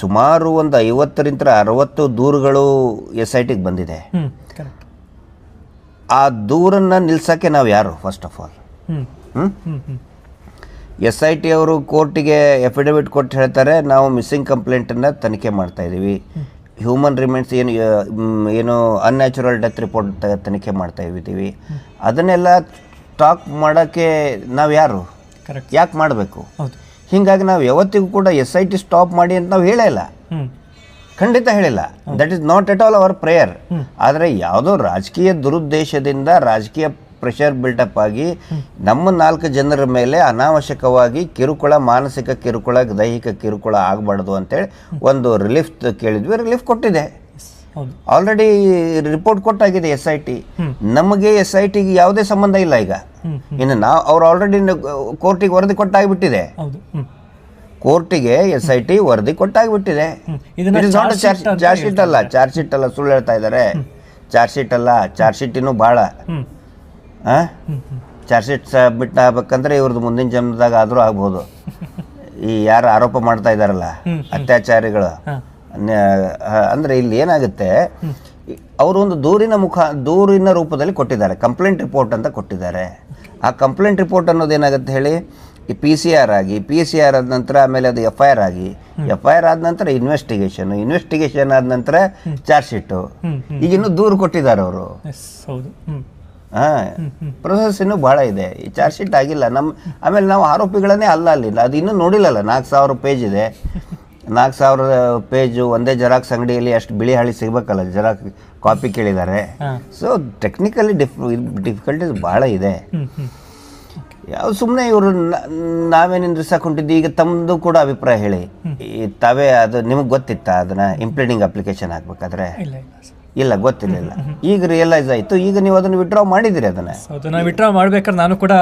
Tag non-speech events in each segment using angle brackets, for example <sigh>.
ಸುಮಾರು ಒಂದು ಐವತ್ತರಿಂದ ಅರವತ್ತು ದೂರುಗಳು ಎಸ್ ಐ ಟಿಗೆ ಬಂದಿದೆ. ಆ ದೂರನ್ನು ನಿಲ್ಸೋಕ್ಕೆ ನಾವು ಯಾರು first of all S I T ಅವರು ಕೋರ್ಟಿಗೆ ಎಫಿಡವಿಟ್ ಕೊಟ್ಟು ಹೇಳ್ತಾರೆ ನಾವು ಮಿಸ್ಸಿಂಗ್ ಕಂಪ್ಲೇಂಟನ್ನು ತನಿಖೆ ಮಾಡ್ತಾ ಇದ್ದೀವಿ ಹ್ಯೂಮನ್ ರಿಮೆಂಟ್ಸ್ ಏನು ಏನು ಅನ್ಯಾಚುರಲ್ ಡೆತ್ ರಿಪೋರ್ಟ್ ತನಿಖೆ ಮಾಡ್ತಾ ಇದ್ದೀವಿ. ಅದನ್ನೆಲ್ಲ ಟಾಕ್ ಮಾಡೋಕ್ಕೆ ನಾವು ಯಾರು? ಯಾಕೆ ಮಾಡಬೇಕು? ಹೌದು. ಹೀಗಾಗಿ ನಾವು ಯಾವತ್ತಿಗೂ ಕೂಡ ಎಸ್ ಐ ಟಿ ಸ್ಟಾಪ್ ಮಾಡಿ ಅಂತ ನಾವು ಹೇಳೇ ಇಲ್ಲ. ಖಂಡಿತ ಹೇಳಿಲ್ಲ that is not at all our prayer ಆದರೆ ಯಾವುದೋ ರಾಜಕೀಯ ದುರುದ್ದೇಶದಿಂದ ರಾಜಕೀಯ ಪ್ರೆಷರ್ ಬಿಲ್ಡಪ್ ಆಗಿ ನಮ್ಮ ನಾಲ್ಕು ಜನರ ಮೇಲೆ ಅನಾವಶ್ಯಕವಾಗಿ ಕಿರುಕುಳ ಮಾನಸಿಕ ಕಿರುಕುಳ ದೈಹಿಕ ಕಿರುಕುಳ ಆಗಬಾರ್ದು ಅಂತೇಳಿ ಒಂದು ರಿಲೀಫ್ ಕೇಳಿದ್ವಿ. ರಿಲೀಫ್ ಕೊಟ್ಟಿದೆ. ಆಲ್ರೆಡಿ ರಿಪೋರ್ಟ್ ಕೊಟ್ಟಾಗಿದೆ ಎಸ್ ಐ ಟಿ ನಮಗೆ ಎಸ್ ಐ ಟಿಗೆ ಯಾವುದೇ ಸಂಬಂಧ ಇಲ್ಲ ಈಗ. ಇನ್ನು ನಾವು ಅವ್ರು ಆಲ್ರೆಡಿ ಕೋರ್ಟಿಗೆ ವರದಿ ಕೊಟ್ಟಾಗಿಬಿಟ್ಟಿದೆ. ಕೋರ್ಟಿಗೆ ಎಸ್ ಐ ಟಿ ವರದಿ ಕೊಟ್ಟಾಗಿಬಿಟ್ಟಿದೆ. ಚಾರ್ಜ್ ಶೀಟ್ ಅಲ್ಲ. ಚಾರ್ಜ್ ಶೀಟ್ ಅಲ್ಲ ಸುಳ್ಳು ಹೇಳ್ತಾ ಇದ್ದಾರೆ. ಚಾರ್ಜ್ ಶೀಟ್ ಅಲ್ಲ ಚಾರ್ಜ್ ಶೀಟ್ ಇನ್ನೂ ಭಾಳ. ಚಾರ್ಜ್ ಶೀಟ್ ಸಬ್ಮಿಟ್ ಆಗ್ಬೇಕಂದ್ರೆ ಇವ್ರದ್ದು ಮುಂದಿನ ಜನ್ಮದಾಗ ಆದರೂ ಆಗ್ಬೋದು. ಈ ಯಾರು ಆರೋಪ ಮಾಡ್ತಾ ಇದ್ದಾರಲ್ಲ ಅತ್ಯಾಚಾರಿಗಳು. ಅಂದ್ರೆ ಇಲ್ಲಿ ಏನಾಗುತ್ತೆ? ಅವರು ಒಂದು ದೂರಿನ ಮುಖ ದೂರಿನ ರೂಪದಲ್ಲಿ ಕೊಟ್ಟಿದ್ದಾರೆ. ಕಂಪ್ಲೇಂಟ್ ರಿಪೋರ್ಟ್ ಅಂತ ಕೊಟ್ಟಿದ್ದಾರೆ. ಆ ಕಂಪ್ಲೇಂಟ್ ರಿಪೋರ್ಟ್ ಅನ್ನೋದು ಏನಾಗುತ್ತೆ ಹೇಳಿ? ಈ ಪಿ ಸಿ ಆರ್ ಆಗಿ ಪಿ ಸಿ ಆರ್ ಆದ ನಂತರ ಆಮೇಲೆ ಅದು ಎಫ್ ಐ ಆರ್ ಆಗಿ. ಎಫ್ ಐ ಆರ್ ಆದ ನಂತರ ಇನ್ವೆಸ್ಟಿಗೇಷನ್ ಇನ್ವೆಸ್ಟಿಗೇಷನ್ ಆದ ನಂತರ ಚಾರ್ಜ್ ಶೀಟು ಈಗ ಇನ್ನು ದೂರು ಕೊಟ್ಟಿದ್ದಾರೆ ಅವರು. ಹಾಂ. ಪ್ರೊಸೆಸ್ ಇನ್ನೂ ಭಾಳ ಇದೆ. ಈ ಚಾರ್ಜ್ ಶೀಟ್ ಆಗಿಲ್ಲ. ನಮ್ಮ ಆಮೇಲೆ ನಾವು ಆರೋಪಿಗಳನ್ನೇ ಅಲ್ಲ ಅಲ್ಲಿ. ಅದು ಇನ್ನೂ ನೋಡಿಲ್ಲಲ್ಲ. ನಾಲ್ಕು ಸಾವಿರ ಪೇಜ್ ಇದೆ. ನಾಲ್ಕು ಸಾವಿರ ಪೇಜು ಒಂದೇ ಜೆರಾಕ್ಸ್ ಅಂಗಡಿಯಲ್ಲಿ ಅಷ್ಟು ಬಿಳಿ ಹಳಿ ಸಿಗಬೇಕಲ್ಲ ಜೆರಾಕ್ ಕಾಪಿ ಕೇಳಿದ್ದಾರೆ. ಸೊ ಟೆಕ್ನಿಕಲಿ ಡಿಫ್ ಡಿಫಿಕಲ್ಟೀಸ್ ಭಾಳ ಇದೆ. ಯಾವ ಸುಮ್ಮನೆ ಇವರು ನಾವೇ ನಿಂದ್ರಿಸಕೊಂಡಿದ್ದು ಈಗ ತಮ್ಮದು ಕೂಡ ಅಭಿಪ್ರಾಯ ಹೇಳಿ. ತಾವೇ ಅದು ನಿಮಗೆ ಗೊತ್ತಿತ್ತಾ ಅದನ್ನ ಇಂಪ್ಲೀಡಿಂಗ್ ಅಪ್ಲಿಕೇಶನ್ ಹಾಕ್ಬೇಕಾದ್ರೆ? ಇಲ್ಲ ಗೊತ್ತಿರಲಿಲ್ಲ. ಈಗ ರಿಯಲೈಸ್ ಆಯಿತು. ಈಗ ನೀವು ಅದನ್ನು ವಿಡ್ರಾ ಮಾಡಿದಿರಿ ಅದನ್ನ. ಹೌದು ನಾನು ವಿಡ್ರಾ ಮಾಡ್ಬೇಕಾದ್ರೆ ನಾನು ಕೂಡ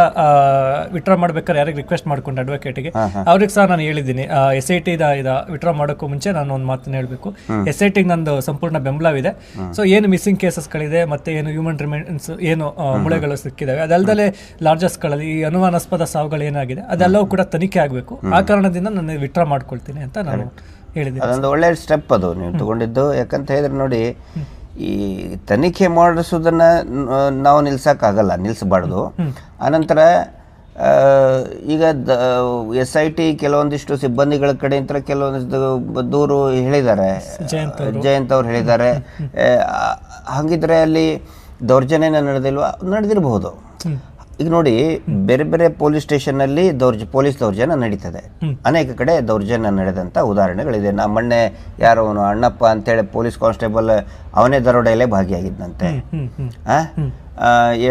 ವಿಡ್ರಾ ಮಾಡ್ಬೇಕಾದ್ರೆ ಯಾರಿಗೆ ರಿಕ್ವೆಸ್ಟ್ ಮಾಡ್ಕೊಂಡು ಅಡ್ವೊಕೇಟಿಗೆ ಅವ್ರಿಗೆ ಸಹ ನಾನು ಹೇಳಿದ್ದೀನಿ. ಎಸ್ ಐ ಟಿ ಇದ ವಿಡ್ರಾ ಮಾಡೋಕ್ಕೂ ಮುಂಚೆ ನಾನು ಒಂದು ಮಾತನ್ನ ಹೇಳಬೇಕು. ಎಸ್ ಐ ಟಿಗೆ ನಂದು ಸಂಪೂರ್ಣ ಬೆಂಬಲವಿದೆ. ಸೊ ಏನು ಮಿಸ್ಸಿಂಗ್ ಕೇಸಸ್ಗಳಿದೆ ಮತ್ತೆ ಏನು ಹ್ಯೂಮನ್ ರಿಮೈಂಡ್ಸ್ ಏನು ಮೂಳೆಗಳು ಮುಳೆಗಳು ಸಿಕ್ಕಿದಾವೆ. ಅದಲ್ಲದೆ ಲಾರ್ಜಸ್ಗಳಲ್ಲಿ ಈ ಅನುಮಾನಾಸ್ಪದ ಸಾವುಗಳು ಏನಾಗಿದೆ ಅದೆಲ್ಲವೂ ಕೂಡ ತನಿಖೆ ಆಗಬೇಕು. ಆ ಕಾರಣದಿಂದ ನಾನು ವಿಡ್ರಾ ಮಾಡ್ಕೊಳ್ತೀನಿ ಅಂತ ನಾನು ಹೇಳಿದ್ದೀನಿ. ಅದೊಂದು ಒಳ್ಳೆಯ ಸ್ಟೆಪ್ ಅದು. ನೀವು ತಗೊಂಡಿದ್ದು. ಯಾಕಂತ ಹೇಳಿದ್ರೆ ನೋಡಿ ಈ ತನಿಖೆ ಮಾಡಿಸೋದನ್ನು ನಾವು ನಿಲ್ಸೋಕ್ಕಾಗಲ್ಲ ನಿಲ್ಲಿಸಬಾರ್ದು ಆನಂತರ ಈಗ ದ ಎಸ್ ಐ ಟಿ ಕೆಲವೊಂದಿಷ್ಟು ಸಿಬ್ಬಂದಿಗಳ ಕಡೆಯಿಂದ ಕೆಲವೊಂದಿಷ್ಟು ದೂರು ಹೇಳಿದ್ದಾರೆ. ಜಯಂತ್ ಅವ್ರು. ಹೇಳಿದ್ದಾರೆ. ಹಾಗಿದ್ರೆ ಅಲ್ಲಿ ದೌರ್ಜನ್ಯನ ನಡೆದಿಲ್ವಾ? ನಡೆದಿರಬಹುದು. ಈಗ ನೋಡಿ ಬೇರೆ ಬೇರೆ ಪೊಲೀಸ್ ಸ್ಟೇಷನ್ನಲ್ಲಿ ದೌರ್ಜ ಪೊಲೀಸ್ ದೌರ್ಜನ್ಯ ನಡೀತದೆ. ಅನೇಕ ಕಡೆ ದೌರ್ಜನ್ಯ ನಡೆದಂಥ ಉದಾಹರಣೆಗಳಿದೆ. ನಾ ಮೊನ್ನೆ ಯಾರು ಅವನು ಅಣ್ಣಪ್ಪ ಅಂತೇಳಿ ಪೊಲೀಸ್ ಕಾನ್ಸ್ಟೇಬಲ್ ಅವನೇ ದರೋಡೆಯಲ್ಲೇ ಭಾಗಿಯಾಗಿದ್ದಂತೆ.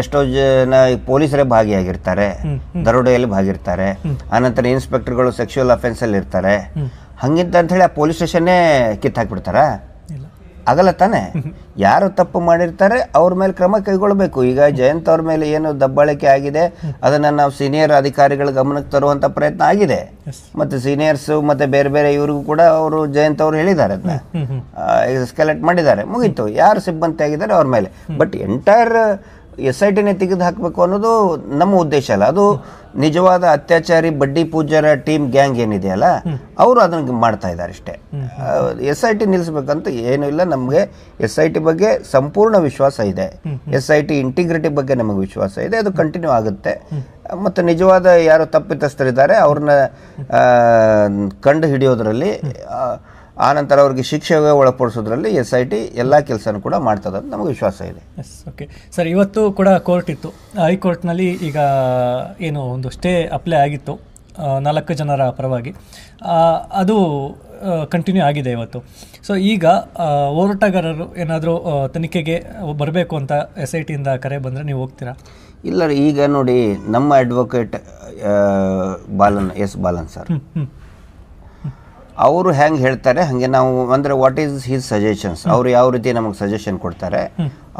ಎಷ್ಟೋ ಜನ ಪೊಲೀಸರೇ ಭಾಗಿಯಾಗಿರ್ತಾರೆ. ದರೋಡೆಯಲ್ಲಿ ಭಾಗಿರ್ತಾರೆ. ಆನಂತರ ಇನ್ಸ್ಪೆಕ್ಟರ್ಗಳು ಸೆಕ್ಷುವಲ್ ಅಫೆನ್ಸಲ್ಲಿ ಇರ್ತಾರೆ. ಹಂಗಿಂತ ಅಂತ ಹೇಳಿ ಆ ಪೊಲೀಸ್ ಸ್ಟೇಷನ್ನೇ ಕಿತ್ತಾಕ್ಬಿಡ್ತಾರಾ? ಆಗಲ್ಲ ತಾನೆ. ಯಾರು ತಪ್ಪು ಮಾಡಿರ್ತಾರೆ ಅವ್ರ ಮೇಲೆ ಕ್ರಮ ಕೈಗೊಳ್ಳಬೇಕು. ಈಗ ಜಯಂತ್ ಅವ್ರ ಮೇಲೆ ಏನು ದಬ್ಬಾಳಿಕೆ ಆಗಿದೆ ಅದನ್ನು ನಾವು ಸೀನಿಯರ್ ಅಧಿಕಾರಿಗಳ ಗಮನಕ್ಕೆ ತರುವಂಥ ಪ್ರಯತ್ನ ಆಗಿದೆ. ಮತ್ತು ಸೀನಿಯರ್ಸು ಮತ್ತು ಬೇರೆ ಬೇರೆ ಇವ್ರಿಗೂ ಕೂಡ ಅವರು ಜಯಂತ್ ಅವರು ಹೇಳಿದ್ದಾರೆ ಅದನ್ನ ಸ್ಕೆಲೆಕ್ಟ್ ಮಾಡಿದ್ದಾರೆ. ಮುಗೀತು. ಯಾರು ಸಿಬ್ಬಂದಿ ಆಗಿದ್ದಾರೆ ಅವ್ರ ಮೇಲೆ. ಬಟ್ ಎಂಟೈರ್ ಎಸ್ ಐ ಟಿನೇ ತೆಗೆದು ಹಾಕಬೇಕು ಅನ್ನೋದು ನಮ್ಮ ಉದ್ದೇಶ ಅಲ್ಲ. ಅದು ನಿಜವಾದ ಅತ್ಯಾಚಾರಿ ಬಡ್ಡಿ ಪೂಜಾರ ಟೀಮ್ ಗ್ಯಾಂಗ್ ಏನಿದೆಯಲ್ಲ ಅವರು ಅದನ್ನು ಮಾಡ್ತಾ ಇದ್ದಾರೆ ಅಷ್ಟೇ. ಎಸ್ ಐ ಟಿ ನಿಲ್ಲಿಸ್ಬೇಕಂತ ಏನೂ ಇಲ್ಲ. ನಮಗೆ ಎಸ್ ಐ ಟಿ ಬಗ್ಗೆ ಸಂಪೂರ್ಣ ವಿಶ್ವಾಸ ಇದೆ. ಎಸ್ ಐ ಟಿ ಇಂಟಿಗ್ರಿಟಿ ಬಗ್ಗೆ ನಮಗೆ ವಿಶ್ವಾಸ ಇದೆ. ಅದು ಕಂಟಿನ್ಯೂ ಆಗುತ್ತೆ. ಮತ್ತು ನಿಜವಾದ ಯಾರು ತಪ್ಪಿತಸ್ಥರಿದ್ದಾರೆ ಅವ್ರನ್ನ ಕಂಡು ಹಿಡಿಯೋದ್ರಲ್ಲಿ ಆನಂತರ ಅವ್ರಿಗೆ ಶಿಕ್ಷೆಗೆ ಒಳಪಡಿಸೋದ್ರಲ್ಲಿ ಎಸ್ ಐ ಟಿ ಎಲ್ಲ ಕೆಲಸನೂ ಕೂಡ ಮಾಡ್ತದೆ ಅಂತ ನಮಗೆ ವಿಶ್ವಾಸ ಇದೆ. ಎಸ್ ಓಕೆ ಸರ್ ಇವತ್ತು ಕೂಡ ಕೋರ್ಟ್ ಇತ್ತು. ಹೈಕೋರ್ಟ್ನಲ್ಲಿ ಈಗ ಏನು ಒಂದು ಸ್ಟೇ ಅಪ್ಲೈ ಆಗಿತ್ತು. ನಾಲ್ಕು ಜನರ ಪರವಾಗಿ. ಅದು ಕಂಟಿನ್ಯೂ ಆಗಿದೆ ಇವತ್ತು. ಸೊ ಈಗ ಹೋರಾಟಗಾರರು ಏನಾದರೂ ತನಿಖೆಗೆ ಬರಬೇಕು ಅಂತ ಎಸ್ ಐ ಟಿಯಿಂದ ಕರೆ ಬಂದರೆ ನೀವು ಹೋಗ್ತೀರಾ? ಇಲ್ಲ ರೀ, ಈಗ ನೋಡಿ ನಮ್ಮ advocate Balan S Balan sir. ಅವರು ಹೆಂಗೆ ಹೇಳ್ತಾರೆ ಹಾಗೆ ನಾವು ಅಂದರೆ ವಾಟ್ ಈಸ್ ಹಿಸ್ ಸಜೆಷನ್ಸ್ ಅವರು ಯಾವ ರೀತಿ ನಮಗೆ ಸಜೆಷನ್ ಕೊಡ್ತಾರೆ?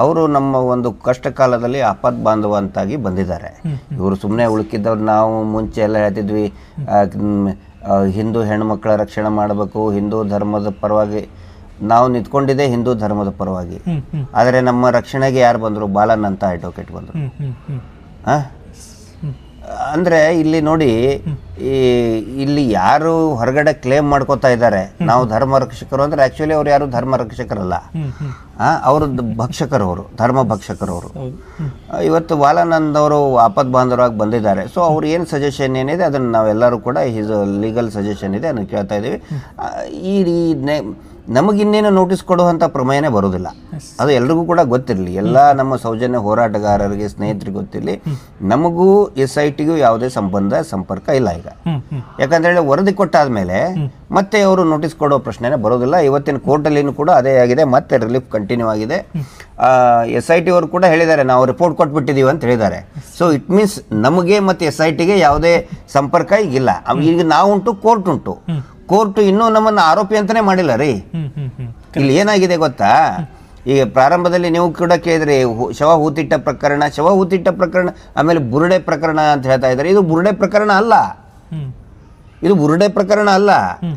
ಅವರು ನಮ್ಮ ಒಂದು ಕಷ್ಟ ಕಾಲದಲ್ಲಿ ಆಪತ್ ಬಾಂಧವ ಅಂತಾಗಿ ಬಂದಿದ್ದಾರೆ ಇವರು ಸುಮ್ಮನೆ ಉಳುಕಿದ್ದವ್ರು ನಾವು ಮುಂಚೆ ಎಲ್ಲ ಹೇಳ್ತಿದ್ವಿ ಹಿಂದೂ ಹೆಣ್ಣು ಮಕ್ಕಳ ಹೆಣ್ಮಕ್ಳ ರಕ್ಷಣೆ ಮಾಡಬೇಕು ಹಿಂದೂ ಧರ್ಮದ ಪರವಾಗಿ ನಾವು ನಿಂತ್ಕೊಂಡಿದ್ದೆ ಹಿಂದೂ ಧರ್ಮದ ಪರವಾಗಿ. ಆದರೆ ನಮ್ಮ ರಕ್ಷಣೆಗೆ ಯಾರು ಬಂದರು? ಬಾಲನ್ ಅಂತ ಅಡ್ವೊಕೇಟ್ ಬಂದರು. ಹಾಂ ಅಂದ್ರೆ ಇಲ್ಲಿ ನೋಡಿ, ಈ ಇಲ್ಲಿ ಯಾರು ಹೊರಗಡೆ ಕ್ಲೇಮ್ ಮಾಡ್ಕೋತಾ ಇದ್ದಾರೆ, ನಾವು ಧರ್ಮ ರಕ್ಷಕರು ಅಂದ್ರೆ ಆಕ್ಚುಲಿ ಅವ್ರು ಯಾರು ಧರ್ಮ ರಕ್ಷಕರಲ್ಲ. ಅವರು ಭಕ್ಷಕರು ಅವರು, ಧರ್ಮ ಭಕ್ಷಕರು ಅವರು. ಇವತ್ತು ವಾಲಾನಂದ್ ಅವರು ಆಪತ್ ಬಾಂಧವರಾಗಿ ಬಂದಿದ್ದಾರೆ. ಸೊ ಅವ್ರು ಏನು ಸಜೆಷನ್ ಏನಿದೆ, ಅದನ್ನು ನಾವೆಲ್ಲರೂ ಕೂಡ ಹಿಸ್ ಲೀಗಲ್ ಸಜೆಷನ್ ಇದೆ, ಅದನ್ನು ಕೇಳ್ತಾ ಇದ್ದೀವಿ. ಈ ನಮಗಿನ್ನೇನು ನೋಟಿಸ್ ಕೊಡುವಂಥ ಪ್ರಮೇಯನೇ ಬರೋದಿಲ್ಲ ಅದು ಎಲ್ರಿಗೂ ಕೂಡ ಗೊತ್ತಿರಲಿ. ಎಲ್ಲ ನಮ್ಮ ಸೌಜನ್ಯ ಹೋರಾಟಗಾರರಿಗೆ ಸ್ನೇಹಿತರಿಗೆ ಗೊತ್ತಿರಲಿ. ನಮಗೂ ಎಸ್ ಐ ಟಿಗೂ ಯಾವುದೇ ಸಂಬಂಧ ಸಂಪರ್ಕ ಇಲ್ಲ ಈಗ. ಯಾಕಂದ್ರೆ ಹೇಳಿ ವರದಿ ಕೊಟ್ಟಾದ್ಮೇಲೆ ಮತ್ತೆ ಅವರು ನೋಟಿಸ್ ಕೊಡೋ ಪ್ರಶ್ನೆನೇ ಬರೋದಿಲ್ಲ ಇವತ್ತಿನ ಕೋರ್ಟಲ್ಲಿನೂ ಕೂಡ ಅದೇ ಆಗಿದೆ. ಮತ್ತೆ ರಿಲೀಫ್ ಕಂಟಿನ್ಯೂ ಆಗಿದೆ. ಎಸ್ ಐ ಟಿ ಅವರು ಕೂಡ ಹೇಳಿದ್ದಾರೆ ನಾವು ರಿಪೋರ್ಟ್ ಕೊಟ್ಬಿಟ್ಟಿದೀವಿ ಅಂತ ಹೇಳಿದ್ದಾರೆ. ಸೊ ಇಟ್ ಮೀನ್ಸ್ ನಮಗೆ ಮತ್ತು ಎಸ್ ಐ ಟಿಗೆ ಯಾವುದೇ ಸಂಪರ್ಕ ಈಗಿಲ್ಲ ಈಗ ನಾವುಂಟು ಕೋರ್ಟ್ ಉಂಟು ಕೋರ್ಟ್ ಇನ್ನೂ ನಮ್ಮನ್ನು ಆರೋಪಿ ಅಂತಾನೆ ಮಾಡಿಲ್ಲ ರೀ. ಇಲ್ಲಿ ಏನಾಗಿದೆ ಗೊತ್ತಾ? ಈಗ ಪ್ರಾರಂಭದಲ್ಲಿ ನೀವು ಕೂಡ ಕೇಳಿದ್ರಿ ಶವ ಹೂತಿಟ್ಟ ಪ್ರಕರಣ ಶವ ಹೂತಿಟ್ಟ ಪ್ರಕರಣ ಆಮೇಲೆ ಬುರುಡೆ ಪ್ರಕರಣ ಅಂತ ಹೇಳ್ತಾ ಇದ್ದಾರೆ. ಇದು ಬುರುಡೆ ಪ್ರಕರಣ ಅಲ್ಲ. ಇದು ಬುರುಡೆ ಪ್ರಕರಣ ಅಲ್ಲ.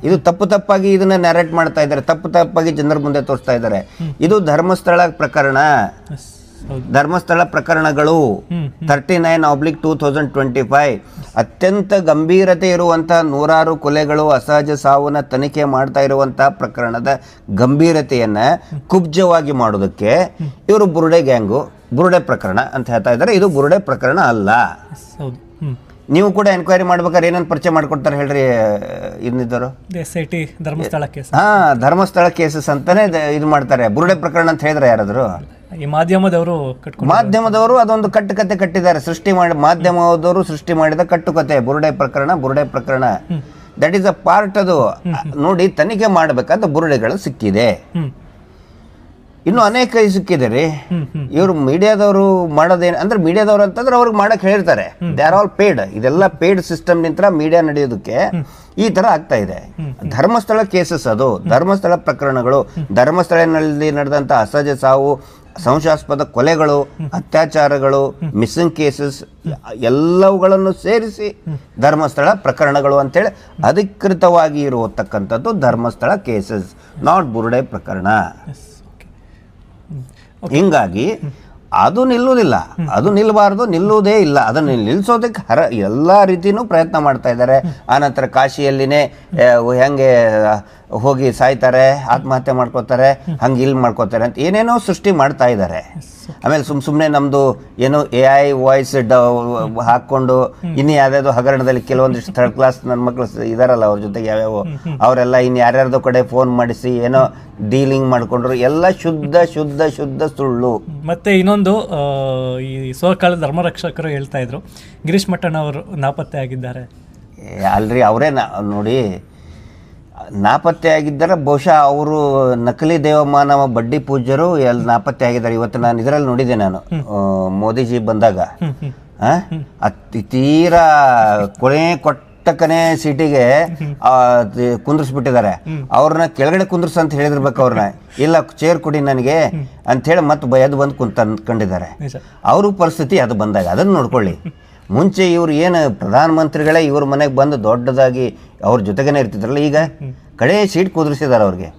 ಇದು ತಪ್ಪು ತಪ್ಪಾಗಿ ಇದನ್ನ ನ್ಯಾರೇಟ್ ಮಾಡ್ತಾ ಇದ್ದಾರೆ. ತಪ್ಪು ತಪ್ಪಾಗಿ ಜನರ ಮುಂದೆ ತೋರಿಸ್ತಾ ಇದ್ದಾರೆ. ಇದು ಧರ್ಮಸ್ಥಳ ಪ್ರಕರಣ. ಧರ್ಮಸ್ಥಳ ಪ್ರಕರಣಗಳು thirty nine oblique two thousand twenty five ಅತ್ಯಂತ ಗಂಭೀರತೆ ಇರುವಂತಹ ನೂರಾರು ಕೊಲೆಗಳು ಅಸಹಜ ಸಾವನ್ನ ತನಿಖೆ ಮಾಡ್ತಾ ಇರುವಂತಹ ಪ್ರಕರಣದ ಗಂಭೀರತೆಯನ್ನ ಕುಬ್ಜವಾಗಿ ಮಾಡೋದಕ್ಕೆ ಇವರು ಬುರುಡೆ ಗ್ಯಾಂಗು ಬುರುಡೆ ಪ್ರಕರಣ ಅಂತ ಹೇಳ್ತಾ ಇದ್ದಾರೆ. ಇದು ಬುರುಡೆ ಪ್ರಕರಣ ಅಲ್ಲ. ಹೌದು. ನೀವು ಕೂಡ ಎನ್ಕ್ವೈರಿ ಮಾಡ್ಬೇಕಾದ್ರೆ ಏನೇನು ಪರಿಚಯ ಮಾಡ್ಕೊಡ್ತಾರೆ ಹೇಳ್ರಿ ಇನ್ನಿದ್ದರು? S I T Dharmasthala case ಹಾ ಧರ್ಮಸ್ಥಳ ಕೇಸಸ್ ಅಂತಾನೆ ಇದು ಮಾಡ್ತಾರೆ. ಬುರುಡೆ ಪ್ರಕರಣ ಅಂತ ಹೇಳಿದ್ರೆ ಯಾರಾದ್ರು? ಈ ಮಾಧ್ಯಮದವರು ಕಟ್ಕೊಂಡು ಮಾಧ್ಯಮದವರು ಅದೊಂದು ಕಟ್ಟುಕತೆ ಕಟ್ಟಿದ್ದಾರೆ. ಸೃಷ್ಟಿ ಮಾಡಿ ಮಾಧ್ಯಮದವರು ಸೃಷ್ಟಿ ಮಾಡಿದ ಕಟ್ಟುಕತೆ ಬುರುಡೆ ಪ್ರಕರಣ ಬುರುಡೆ ಪ್ರಕರಣ. ದಟ್ ಈಸ್ ಅ ಪಾರ್ಟ್ ಅದು. ನೋಡಿ ತನಿಖೆ ಮಾಡಬೇಕಾದ ಬುರುಡೆಗಳು ಸಿಕ್ಕಿದೆ. ಇನ್ನು ಅನೇಕ ಸಿಕ್ಕಿದೆ ರೀ ಇವರು ಮೀಡಿಯಾದವರು ಮಾಡೋದೇನು ಅಂದ್ರೆ ಮೀಡಿಯಾದವರು ಅಂತಂದ್ರೆ ಅವ್ರಿಗೆ ಮಾಡಕ್ ಹೇಳಿರ್ತಾರೆ ದೇ ಆರ್ ಆಲ್ ಪೇಡ್ ಇದೆಲ್ಲ ಪೇಡ್ ಸಿಸ್ಟಮ್ ನಿಂತ ಮೀಡಿಯಾ ನಡೆಯೋದಕ್ಕೆ ಈ ತರ ಆಗ್ತಾ ಇದೆ. ಧರ್ಮಸ್ಥಳ ಕೇಸಸ್ ಅದು. ಧರ್ಮಸ್ಥಳ ಪ್ರಕರಣಗಳು. ಧರ್ಮಸ್ಥಳನಲ್ಲಿ ನಡೆದಂತ ಅಸಹಜ ಸಾವು ಸಂಶಯಾಸ್ಪದ ಕೊಲೆಗಳು ಅತ್ಯಾಚಾರಗಳು ಮಿಸ್ಸಿಂಗ್ ಕೇಸಸ್ ಎಲ್ಲವುಗಳನ್ನು ಸೇರಿಸಿ ಧರ್ಮಸ್ಥಳ ಪ್ರಕರಣಗಳು ಅಂತೇಳಿ ಅಧಿಕೃತವಾಗಿ ಇರುವತಕ್ಕಂಥದ್ದು ಧರ್ಮಸ್ಥಳ ಕೇಸಸ್ ನಾಟ್ ಬುರುಡೆ ಪ್ರಕರಣ. ಹಿಂಗಾಗಿ ಅದು ನಿಲ್ಲುವುದಿಲ್ಲ. ಅದು ನಿಲ್ಲಬಾರ್ದು ನಿಲ್ಲುವುದೇ ಇಲ್ಲ. ಅದನ್ನು ನಿಲ್ಲಿಸೋದಕ್ಕೆ ಹರ ಎಲ್ಲ ರೀತಿಯೂ ಪ್ರಯತ್ನ ಮಾಡ್ತಾ ಇದ್ದಾರೆ. ಆನಂತರ ಕಾಶಿಯಲ್ಲಿನೇ ಹೆಂಗೆ ಹೋಗಿ ಸಾಯ್ತಾರೆ ಆತ್ಮಹತ್ಯೆ ಮಾಡ್ಕೋತಾರೆ ಹಂಗೆ ಇಲ್ಲಿ ಮಾಡ್ಕೋತಾರೆ ಅಂತ ಏನೇನೋ ಸೃಷ್ಟಿ ಮಾಡ್ತಾ ಇದ್ದಾರೆ. ಆಮೇಲೆ ಸುಮ್ ಸುಮ್ಮನೆ ನಮ್ಮದು ಏನು ಎ ಐ ವಾಯ್ಸ್ ಹಾಕ್ಕೊಂಡು ಇನ್ನು ಯಾವ್ಯಾವ್ದೋ ಹಗರಣದಲ್ಲಿ ಕೆಲವೊಂದಿಷ್ಟು ಥರ್ಡ್ ಕ್ಲಾಸ್ ನನ್ನ ಮಕ್ಕಳು ಇದಾರಲ್ಲ ಅವ್ರ ಜೊತೆಗೆ ಯಾವ್ಯಾವ ಅವರೆಲ್ಲ ಇನ್ನು ಯಾರ್ಯಾರ್ದೋ ಕಡೆ ಫೋನ್ ಮಾಡಿಸಿ ಏನೋ ಡೀಲಿಂಗ್ ಮಾಡಿಕೊಂಡ್ರು. ಎಲ್ಲ ಶುದ್ಧ ಶುದ್ಧ ಶುದ್ಧ ಸುಳ್ಳು. ಮತ್ತೆ ಇನ್ನೊಂದು ಈ ಸೋಕಾಲ ಧರ್ಮರಕ್ಷಕರು ಹೇಳ್ತಾ ಇದ್ರು. ಗಿರೀಶ್ ಮಟ್ಟಣ್ಣ ಅವರು ನಾಪತ್ತೆ ಆಗಿದ್ದಾರೆ ಅಲ್ರಿ ಅವರೇ ನೋಡಿ ನಾಪತ್ತೆ ಆಗಿದ್ದರೆ ಬಹುಶಃ ಅವರು ನಕಲಿ ದೇವಮಾನವ ಬಡ್ಡಿ ಪೂಜ್ಯರು ಎಲ್ಲಿ ನಾಪತ್ತೆ ಆಗಿದ್ದಾರೆ ಇವತ್ತು ನಾನು ಇದರಲ್ಲಿ ನೋಡಿದೆ ನಾನು. ಮೋದಿಜಿ ಬಂದಾಗ. ಅತಿ ತೀರಾ ಕೊನೆ ಕೊಟ್ಟಕನೇ ಸಿಟಿಗೆ ಕುಂದ್ರಿಸ್ಬಿಟ್ಟಿದ್ದಾರೆ. ಅವ್ರನ್ನ ಕೆಳಗಡೆ ಕುಂದ್ರಿಸ್ ಅಂತ ಹೇಳಿದಿರ್ಬೇಕು ಅವ್ರನ್ನ. ಇಲ್ಲ ಚೇರ್ ಕೊಡಿ ನನಗೆ ಅಂತ ಹೇಳಿ ಮತ್ತೆ ಬಯದು ಬಂದು ಕುಂತ ಕಂಡಿದ್ದಾರೆ ಅವ್ರ ಪರಿಸ್ಥಿತಿ ಅದು ಬಂದಾಗ. ಅದನ್ನು ನೋಡ್ಕೊಳ್ಳಿ. ಮುಂಚೆ ಇವರು ಏನು ಪ್ರಧಾನಮಂತ್ರಿಗಳೇ ಇವ್ರ ಮನೆಗೆ ಬಂದು ದೊಡ್ಡದಾಗಿ ಅವ್ರ ಜೊತೆಗೇನೆ ಇರ್ತಿದ್ರಲ್ಲ ಈಗ? ಕಡೆ ಸೀಟ್ ಕುದುರಿಸಿದ್ದಾರೆ ಅವ್ರಿಗೆ.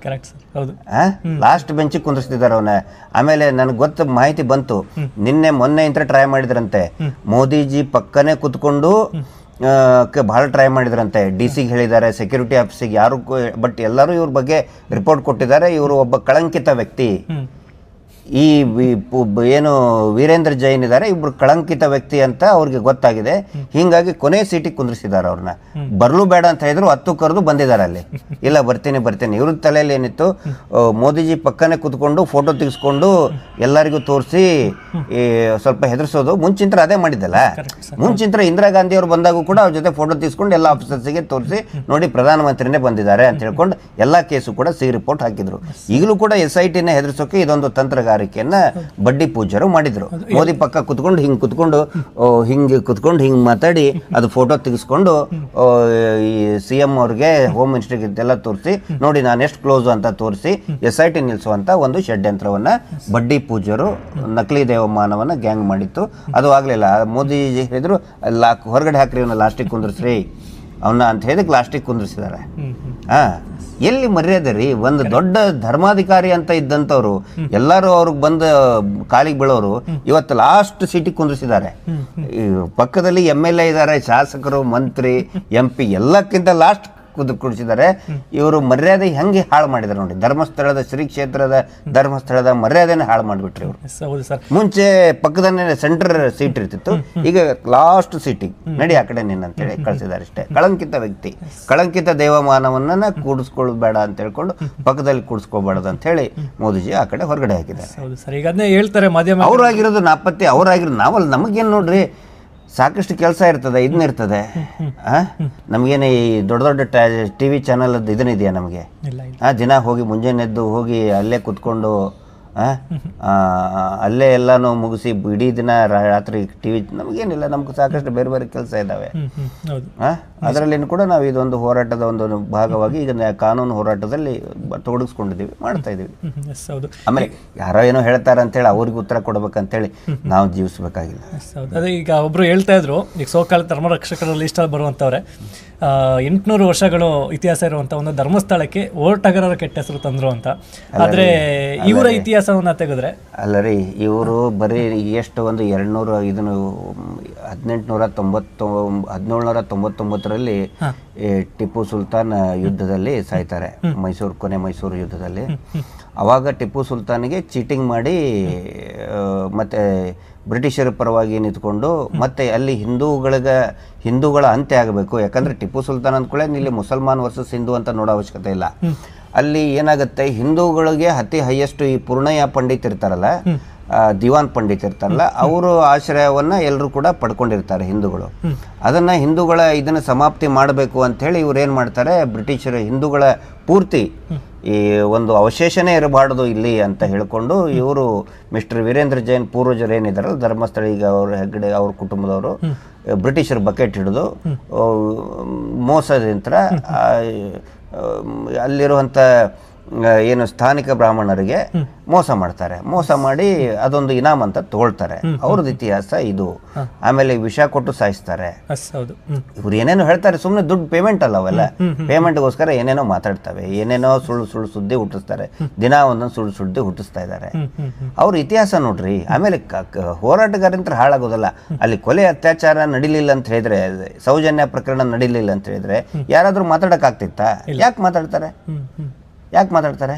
ಲಾಸ್ಟ್ ಬೆಂಚಿಗೆ ಕುಂದಿರ್ಸ್ತಿದ್ದಾರೆ ಅವನ. ಆಮೇಲೆ ನನಗೆ ಗೊತ್ತ ಮಾಹಿತಿ ಬಂತು. ನಿನ್ನೆ ಮೊನ್ನೆ ಇಂತ ಟ್ರೈ ಮಾಡಿದ್ರಂತೆ. ಮೋದಿಜಿ ಪಕ್ಕನೆ ಕುತ್ಕೊಂಡು ಬಹಳ ಟ್ರೈ ಮಾಡಿದ್ರಂತೆ. ಡಿ ಸಿಗೆ ಹೇಳಿದ್ದಾರೆ ಸೆಕ್ಯೂರಿಟಿ ಆಫೀಸಿಗೆ ಯಾರು ಬಟ್ ಎಲ್ಲರೂ ಇವ್ರ ಬಗ್ಗೆ ರಿಪೋರ್ಟ್ ಕೊಟ್ಟಿದ್ದಾರೆ. ಇವರು ಒಬ್ಬ ಕಳಂಕಿತ ವ್ಯಕ್ತಿ. ಈ ಏನು ವೀರೇಂದ್ರ ಜೈನ್ ಇದ್ದಾರೆ ಇಬ್ರು ಕಳಂಕಿತ ವ್ಯಕ್ತಿ ಅಂತ ಅವ್ರಿಗೆ ಗೊತ್ತಾಗಿದೆ. ಹಿಂಗಾಗಿ ಕೊನೆ ಸೀಟಿಗೆ ಕುಂದ್ರಿಸಿದ್ದಾರೆ ಅವ್ರನ್ನ. ಬರ್ಲು ಬೇಡ ಅಂತ ಹೇಳಿದ್ರು ಹತ್ತು ಕರೆದು ಬಂದಿದ್ದಾರೆ ಅಲ್ಲಿ. ಇಲ್ಲ ಬರ್ತೀನಿ ಬರ್ತೀನಿ. ಇವ್ರ ತಲೆಯಲ್ಲಿ ಏನಿತ್ತು ಮೋದಿಜಿ ಪಕ್ಕನೆ ಕುತ್ಕೊಂಡು ಫೋಟೋ ತೆಗೆಸ್ಕೊಂಡು ಎಲ್ಲರಿಗೂ ತೋರಿಸಿ ಸ್ವಲ್ಪ ಹೆದರ್ಸೋದು. ಮುಂಚಿಂತ್ರ ಅದೇ ಮಾಡಿದ್ದಲ್ಲ. ಮುಂಚಿಂತ್ರ ಇಂದಿರಾ ಗಾಂಧಿ ಅವ್ರು ಬಂದಾಗೂ ಕೂಡ ಅವ್ರ ಜೊತೆ ಫೋಟೋ ತೆಗೆಸ್ಕೊಂಡು ಎಲ್ಲ ಆಫೀಸರ್ಸ್ಗೆ ತೋರಿಸಿ ನೋಡಿ ಪ್ರಧಾನಮಂತ್ರಿನೇ ಬಂದಿದ್ದಾರೆ ಅಂತ ಹೇಳ್ಕೊಂಡು ಎಲ್ಲ ಕೇಸು ಕೂಡ ಸಿ ರಿಪೋರ್ಟ್ ಹಾಕಿದ್ರು. ಈಗಲೂ ಕೂಡ ಎಸ್ ಐ ಟಿನ ಹೆದರ್ಸೋಕೆ ಇದೊಂದು ತಂತ್ರಗಾರಿಕೆಯನ್ನ ಬಡ್ಡಿ ಪೂಜಾರು ಮಾಡಿದ್ರು. ಮೋದಿ ಪಕ್ಕ ಕುತ್ಕೊಂಡು ಹಿಂಗ್ ಕುತ್ಕೊಂಡು ಹಿಂಗೆ ಕುತ್ಕೊಂಡು ಹಿಂಗ್ ಮಾತಾಡಿ ಅದು ಫೋಟೋ ತೆಗೆಸ್ಕೊಂಡು ಈ ಸಿ ಎಂ ಅವ್ರಿಗೆ ಹೋಮ್ ಮಿನಿಸ್ಟರ್ಗೆ ಇದೆಲ್ಲ ತೋರಿಸಿ ನೋಡಿ ನಾನು ಎಷ್ಟು ಕ್ಲೋಸ್ ಅಂತ ತೋರಿಸಿ ಎಸ್ ಐ ಟಿ ನಿಲ್ಲಿಸುವಂತ ಒಂದು ಷಡ್ಯಂತ್ರವನ್ನ ಬಡ್ಡಿ ಪೂಜಾರು ನಕಲಿ ದೇವಮಾನವನ್ನ ಗ್ಯಾಂಗ್ ಮಾಡಿತ್ತು. ಅದು ಆಗ್ಲಿಲ್ಲ. ಮೋದಿ ಹೇಳಿದ್ರು ಲಾಕ್ ಹೊರಗಡೆ ಹಾಕ್ರಿ ಇವನ್ನ ಲಾಸ್ಟಿಗೆ ಕುಂದ್ರಿಸ್ರಿ. ಅವನ್ನ ಅಂತ ಹೇಳಿ ಲಾಸ್ಟಿಗೆ ಹ್ಮ್ ಹಾ ಎಲ್ಲಿ ಮರ್ಯಾದೆ ರೀ ಒಂದು ದೊಡ್ಡ ಧರ್ಮಾಧಿಕಾರಿ ಅಂತ ಇದ್ದಂಥವ್ರು ಎಲ್ಲರೂ ಅವ್ರಿಗೆ ಬಂದು ಕಾಲಿಗೆ ಬೀಳೋರು ಇವತ್ತು ಲಾಸ್ಟ್ ಸಿಟಿ ಕುಂದ್ರಿಸಿದ್ದಾರೆ. ಈ ಪಕ್ಕದಲ್ಲಿ ಎಂ ಎಲ್ ಎ ಇದ್ದಾರೆ ಶಾಸಕರು ಮಂತ್ರಿ <laughs> ಎಂ ಪಿ ಎಲ್ಲಕ್ಕಿಂತ ಲಾಸ್ಟ್ ಕುದು ಕುಡಿಸಿದ್ದಾರೆ. ಇವರು ಮರ್ಯಾದೆ ಹೆಂಗೆ ಹಾಳು ಮಾಡಿದ್ದಾರೆ ನೋಡಿ. ಧರ್ಮಸ್ಥಳದ ಶ್ರೀ ಕ್ಷೇತ್ರದ ಧರ್ಮಸ್ಥಳದ ಮರ್ಯಾದೆನ ಹಾಳು ಮಾಡಿಬಿಟ್ರಿ ಇವರು. ಮುಂಚೆ ಪಕ್ಕದಲ್ಲೇ ಸೆಂಟರ್ ಸೀಟ್ ಇರ್ತಿತ್ತು. ಈಗ ಲಾಸ್ಟ್ ಸೀಟಿಗೆ ನಡಿ ಆ ಕಡೆ ನಿನ್ನ ಅಂತೇಳಿ ಕಳಿಸಿದ್ದಾರೆ ಅಷ್ಟೇ. ಕಳಂಕಿತ ವ್ಯಕ್ತಿ. ಕಳಂಕಿತ ದೇವಮಾನವನ್ನ ಕೂಡಿಸ್ಕೊಳ್ಬೇಡ ಬೇಡ ಅಂತ ಹೇಳ್ಕೊಂಡು ಪಕ್ಕದಲ್ಲಿ ಕೂಡಿಸ್ಕೋಬಾರ್ದು ಅಂತ ಹೇಳಿ ಮೋದಿಜಿ ಆ ಕಡೆ ಹೊರಗಡೆ ಹಾಕಿದ್ದಾರೆ. ಹೌದು ಸರ್ ಈಗ ಅದನ್ನೇ ಹೇಳ್ತಾರೆ ಮಾಧ್ಯಮ ಅವರಾಗಿರೋದು ನಾಪತ್ತೆ ಅವರಾಗಿರೋದು ನಾವಲ್ಲ. ನಮಗೇನು ನೋಡ್ರಿ? ಸಾಕಷ್ಟು ಕೆಲಸ ಇರ್ತದೆ ಇದನ್ನ ಇರ್ತದೆ? ನಮಗೇನು ಈ ದೊಡ್ಡ ದೊಡ್ಡ ಟಿ ವಿ ಚಾನಲ್ ಇದನ್ನಿದೆಯಾ ನಮಗೆ? ದಿನ ಹೋಗಿ ಮುಂಜಾನೆ ಎದ್ದು ಹೋಗಿ ಅಲ್ಲೇ ಕುತ್ಕೊಂಡು ಅಲ್ಲೇ ಎಲ್ಲಾನು ಮುಗಿಸಿ ಇಡೀ ದಿನ ರಾತ್ರಿ ಟಿ ವಿ ನಮಗೇನಿಲ್ಲ ನಮ್ಗೆ ಸಾಕಷ್ಟು ಬೇರೆ ಬೇರೆ ಕೆಲಸ ಇದ್ದಾವೆ ಅದರಲ್ಲಿನೂ ಕೂಡ ನಾವು ಇದೊಂದು ಹೋರಾಟದ ಒಂದು ಭಾಗವಾಗಿ ಈಗ ಕಾನೂನು ಹೋರಾಟದಲ್ಲಿ ತೊಡಗಿಸ್ಕೊಂಡಿದ್ದೀವಿ ಮಾಡ್ತಾ ಇದ್ದೀವಿ. ಹೌದು. ಆಮೇಲೆ ಯಾರೋ ಏನೋ ಹೇಳ್ತಾರೆ ಅಂತೇಳಿ ಅವ್ರಿಗೆ ಉತ್ತರ ಕೊಡ್ಬೇಕಂತೇಳಿ ನಾವು ಜೀವಿಸಬೇಕಾಗಿಲ್ಲ. ಅದೇ ಈಗ ಒಬ್ರು ಹೇಳ್ತಾ ಇದ್ರು ಈಗ ಸೋಕಾಲ ಧರ್ಮರಕ್ಷಕರಲ್ಲಿ ಇಷ್ಟ ಬರುವಂಥವ್ರೆ ಎಂಟುನೂರು ವರ್ಷಗಳು ಇತಿಹಾಸ ಇರುವಂಥ ಒಂದು ಧರ್ಮಸ್ಥಳಕ್ಕೆ ಓಟಗಾರರ ಕೆಟ್ಟ ಹೆಸರು ತಂದ್ರು ಅಂತ. ಆದ್ರೆ ಇವರ ಇತಿಹಾಸವನ್ನ ತೆಗೆದ್ರೆ? ಅಲ್ಲ ರೀ ಇವರು ಬರೀ ಎಷ್ಟು ಒಂದು ಎರಡ್ನೂರ ಇದನ್ನು ಹದಿನೆಂಟುನೂರ ತೊಂಬತ್ತು ಹದಿನೇಳುನೂರ ತೊಂಬತ್ತೊಂಬತ್ತರಲ್ಲಿ ಟಿಪ್ಪು ಸುಲ್ತಾನ್ ಯುದ್ಧದಲ್ಲಿ ಸಾಯ್ತಾರೆ ಮೈಸೂರು ಕೊನೆ ಮೈಸೂರು ಯುದ್ಧದಲ್ಲಿ. ಅವಾಗ ಟಿಪ್ಪು ಸುಲ್ತಾನ್ಗೆ ಚೀಟಿಂಗ್ ಮಾಡಿ ಮತ್ತೆ ಬ್ರಿಟಿಷರ ಪರವಾಗಿ ನಿಂತ್ಕೊಂಡು ಮತ್ತೆ ಅಲ್ಲಿ ಹಿಂದೂಗಳಿಗೆ ಹಿಂದೂಗಳ ಅಂತ್ಯ ಆಗಬೇಕು. ಯಾಕಂದ್ರೆ ಟಿಪ್ಪು ಸುಲ್ತಾನ್ ಅಂದ್ಕೊಳ್ಳೆ ಇಲ್ಲಿ ಮುಸಲ್ಮಾನ್ ವರ್ಸಸ್ ಹಿಂದೂ ಅಂತ ನೋಡೋ ಅವಶ್ಯಕತೆ ಇಲ್ಲ. ಅಲ್ಲಿ ಏನಾಗುತ್ತೆ ಹಿಂದೂಗಳಿಗೆ ಅತಿ ಹೈಯೆಸ್ಟ್ ಈ ಪೂರ್ಣಯ್ಯ ಪಂಡಿತ್ ಇರ್ತಾರಲ್ಲ ದಿವಾನ್ ಪಂಡಿತ್ ಇರ್ತಾರಲ್ಲ ಅವರು ಆಶ್ರಯವನ್ನ ಎಲ್ಲರೂ ಕೂಡ ಪಡ್ಕೊಂಡಿರ್ತಾರೆ ಹಿಂದೂಗಳು. ಅದನ್ನ ಹಿಂದೂಗಳ ಇದನ್ನ ಸಮಾಪ್ತಿ ಮಾಡಬೇಕು ಅಂತ ಹೇಳಿ ಇವ್ರು ಏನ್ ಮಾಡ್ತಾರೆ ಬ್ರಿಟಿಷರು ಹಿಂದೂಗಳ ಪೂರ್ತಿ ಈ ಒಂದು ಅವಶೇಷನೇ ಇರಬಾರ್ದು ಇಲ್ಲಿ ಅಂತ ಹೇಳಿಕೊಂಡು ಇವರು ಮಿಸ್ಟರ್ ವೀರೇಂದ್ರ ಜೈನ್ ಪೂರ್ವಜರು ಏನಿದಾರಲ್ಲ ಧರ್ಮಸ್ಥಳ ಈಗ ಅವ್ರ ಹೆಗ್ಗಡೆ, ಅವ್ರ ಕುಟುಂಬದವರು, ಬ್ರಿಟಿಷರು ಬಕೆಟ್ ಹಿಡಿದು ಮೋಸದಿಂತ್ರ ಅಲ್ಲಿರುವಂಥ ಏನು ಸ್ಥಾನಿಕ ಬ್ರಾಹ್ಮಣರಿಗೆ ಮೋಸ ಮಾಡ್ತಾರೆ. ಮೋಸ ಮಾಡಿ ಅದೊಂದು ಇನಾಮ್ ಅಂತ ತಗೊಳ್ತಾರೆ ಅವ್ರದ್ದು ಇತಿಹಾಸ ಇದು. ಆಮೇಲೆ ವಿಷ ಕೊಟ್ಟು ಸಾಯಿಸ್ತಾರೆ. ಇವ್ರು ಏನೇನೋ ಹೇಳ್ತಾರೆ ಸುಮ್ಮನೆ ದುಡ್ಡು ಪೇಮೆಂಟ್ ಅಲ್ಲ ಅವೆಲ್ಲ. ಪೇಮೆಂಟ್ಗೋಸ್ಕರ ಏನೇನೋ ಮಾತಾಡ್ತವೆ. ಏನೇನೋ ಸುಳ್ಳು ಸುಳ್ಳು ಸುದ್ದಿ ಹುಟ್ಟಿಸ್ತಾರೆ. ದಿನ ಒಂದೊಂದು ಸುಳ್ಳು ಸುದ್ದಿ ಹುಟ್ಟಿಸ್ತಾ ಇದ್ದಾರೆ. ಅವ್ರ ಇತಿಹಾಸ ನೋಡ್ರಿ. ಆಮೇಲೆ ಹೋರಾಟಗಾರಂತರ ಹಾಳಾಗೋದಲ್ಲ. ಅಲ್ಲಿ ಕೊಲೆ ಅತ್ಯಾಚಾರ ನಡಿಲಿಲ್ಲ ಅಂತ ಹೇಳಿದ್ರೆ ಸೌಜನ್ಯ ಪ್ರಕರಣ ನಡಿಲಿಲ್ಲ ಅಂತ ಹೇಳಿದ್ರೆ ಯಾರಾದ್ರೂ ಮಾತಾಡಕ್ ಆಗ್ತಿತ್ತಾ ಯಾಕೆ ಮಾತಾಡ್ತಾರೆ? ಯಾಕೆ ಮಾತಾಡ್ತಾರೆ?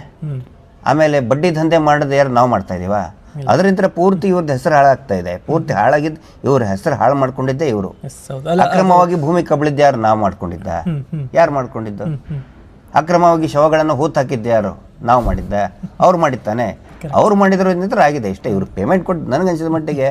ಆಮೇಲೆ ಬಡ್ಡಿ ದಂಧೆ ಮಾಡೋದು ಯಾರು ನಾವು ಮಾಡ್ತಾ ಇದೀವ? ಅದರಿಂದ ಪೂರ್ತಿ ಇವ್ರದ್ದು ಹೆಸರು ಹಾಳಾಗ್ತಾ ಇದೆ. ಪೂರ್ತಿ ಹಾಳಾಗಿದ್ದು ಇವ್ರ ಹೆಸರು ಹಾಳು ಮಾಡ್ಕೊಂಡಿದ್ದೆ ಇವರು. ಅಕ್ರಮವಾಗಿ ಭೂಮಿ ಕಬಳಿದ್ದ ಯಾರು ನಾವು ಮಾಡ್ಕೊಂಡಿದ್ದ? ಯಾರು ಮಾಡ್ಕೊಂಡಿದ್ದು? ಅಕ್ರಮವಾಗಿ ಶವಗಳನ್ನು ಹೂತ್ ಹಾಕಿದ್ದ ಯಾರು? ನಾವು ಮಾಡಿದ್ದ. ಅವ್ರು ಮಾಡಿದ್ದಾನೆ ಅವ್ರು ಮಾಡಿದ್ರು ಆಗಿದೆ ಇಷ್ಟೇ. ಇವ್ರು ಪೇಮೆಂಟ್ ಕೊಟ್ಟು ನನಗನ್ಸಿದ ಮಟ್ಟಿಗೆ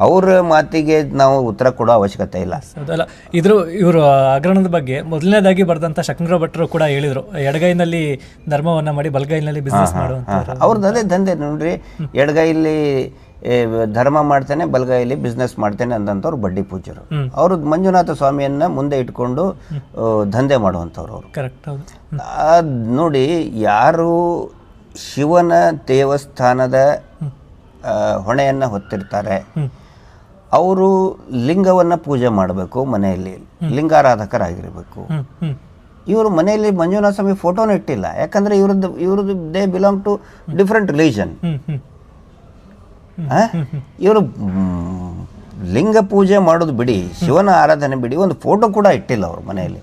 ಅವ್ರ ಮಾತಿಗೆ ನಾವು ಉತ್ತರ ಕೊಡೋ ಅವಶ್ಯಕತೆ ಇಲ್ಲ. ಹೌದಲ್ಲ ಇದ್ರ ಇವರು ಹಗರಣದ ಬಗ್ಗೆ ಮೊದಲನೇದಾಗಿ ಬರೆದಂತ ಶಂಕರ ಭಟ್ರು ಕೂಡ ಹೇಳಿದ್ರು ಎಡಗೈನಲ್ಲಿ ಧರ್ಮವನ್ನ ಮಾಡಿ ಬಲಗೈನಲ್ಲಿ ಬಿಸ್ನೆಸ್ ಮಾಡುವಂತ ಅವ್ರದ್ದು ಅದೇ ದಂಧೆ ನೋಡ್ರಿ ಎಡಗೈಲಿ ಧರ್ಮ ಮಾಡ್ತೇನೆ ಬಲಗೈಲಿ ಬಿಸ್ನೆಸ್ ಮಾಡ್ತೇನೆ ಅಂದಂಥವ್ರು ಬಡ್ಡಿ ಪೂಜರು ಅವರು ಮಂಜುನಾಥ ಸ್ವಾಮಿಯನ್ನ ಮುಂದೆ ಇಟ್ಕೊಂಡು ದಂಧೆ ಮಾಡುವಂಥವ್ರು ಅವರು. ಕರೆಕ್ಟ್ ನೋಡಿ ಯಾರು ಶಿವನ ದೇವಸ್ಥಾನದ ಹೊಣೆಯನ್ನ ಹೊತ್ತಿರ್ತಾರೆ ಅವರು ಲಿಂಗವನ್ನು ಪೂಜೆ ಮಾಡಬೇಕು ಮನೆಯಲ್ಲಿ. ಲಿಂಗಾರಾಧಕರಾಗಿರಬೇಕು. ಇವರು ಮನೆಯಲ್ಲಿ ಮಂಜುನಾಥ ಸ್ವಾಮಿ ಫೋಟೋನ ಇಟ್ಟಿಲ್ಲ. ಯಾಕಂದ್ರೆ ಇವ್ರದ್ದು ಇವ್ರದ್ದು they belong to different religion ಇವರು ಲಿಂಗ ಪೂಜೆ ಮಾಡೋದು ಬಿಡಿ ಶಿವನ ಆರಾಧನೆ ಬಿಡಿ ಒಂದು ಫೋಟೋ ಕೂಡ ಇಟ್ಟಿಲ್ಲ ಅವರು ಮನೆಯಲ್ಲಿ.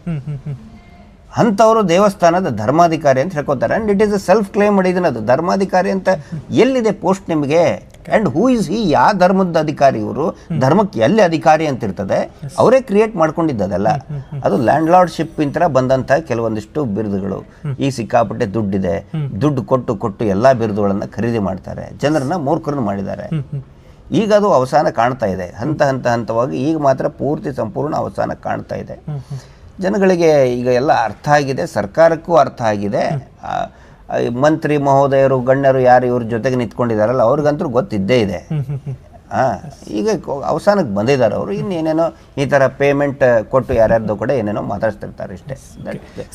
ಅಂಥವರು ದೇವಸ್ಥಾನದ ಧರ್ಮಾಧಿಕಾರಿ ಅಂತ ಹೇಳ್ಕೊತಾರೆ. And it is a self claim ಮಾಡಿದ್ದೀನಿ ಅದು ಧರ್ಮಾಧಿಕಾರಿ ಅಂತ ಎಲ್ಲಿದೆ ಪೋಸ್ಟ್ ನಿಮಗೆ? ಆ್ಯಂಡ್ ಹೂ ಇಸ್ ಈ ಯಾವ ಧರ್ಮದ ಅಧಿಕಾರಿ ಇವರು? ಧರ್ಮಕ್ಕೆ ಎಲ್ಲಿ ಅಧಿಕಾರಿ ಅಂತ ಇರ್ತದೆ ಅವರೇ ಕ್ರಿಯೇಟ್ ಮಾಡ್ಕೊಂಡಿದ್ದದಲ್ಲ. ಅದು ಲ್ಯಾಂಡ್ ಲಾರ್ಡ್ಶಿಪ್ ಇಂತರ ಬಂದಂಥ ಕೆಲವೊಂದಿಷ್ಟು ಬಿರುದುಗಳು. ಈ ಸಿಕ್ಕಾಪಟ್ಟೆ ದುಡ್ಡಿದೆ. ದುಡ್ಡು ಕೊಟ್ಟು ಕೊಟ್ಟು ಎಲ್ಲಾ ಬಿರುದುಗಳನ್ನು ಖರೀದಿ ಮಾಡ್ತಾರೆ. ಜನರನ್ನ ಮೂರ್ಖರನ್ನು ಮಾಡಿದ್ದಾರೆ. ಈಗ ಅದು ಅವಸಾನ ಕಾಣ್ತಾ ಇದೆ. ಹಂತ ಹಂತ ಹಂತವಾಗಿ ಈಗ ಮಾತ್ರ ಪೂರ್ತಿ ಸಂಪೂರ್ಣ ಅವಸಾನ ಕಾಣ್ತಾ ಇದೆ. ಜನಗಳಿಗೆ ಈಗ ಎಲ್ಲ ಅರ್ಥ ಆಗಿದೆ ಸರ್ಕಾರಕ್ಕೂ ಅರ್ಥ ಆಗಿದೆ. ಮಂತ್ರಿ ಮಹೋದಯರು ಗಣ್ಯರು ಯಾರು ಇವ್ರ ಜೊತೆಗೆ ನಿಂತ್ಕೊಂಡಿದಾರಲ್ಲ ಅವ್ರಿಗಂತೂ ಗೊತ್ತಿದ್ದೇ ಇದೆ. ಈಗ ಅವಸಾನಕ್ಕೆ ಬಂದಿದ್ದಾರೆ ಅವರು. ಇನ್ನೇನೇನೋ ಈ ಥರ ಪೇಮೆಂಟ್ ಕೊಟ್ಟು ಯಾರ್ಯಾರ್ದು ಕೂಡ ಏನೇನೋ ಮಾತಾಡ್ತಿರ್ತಾರೆ ಇಷ್ಟೇ.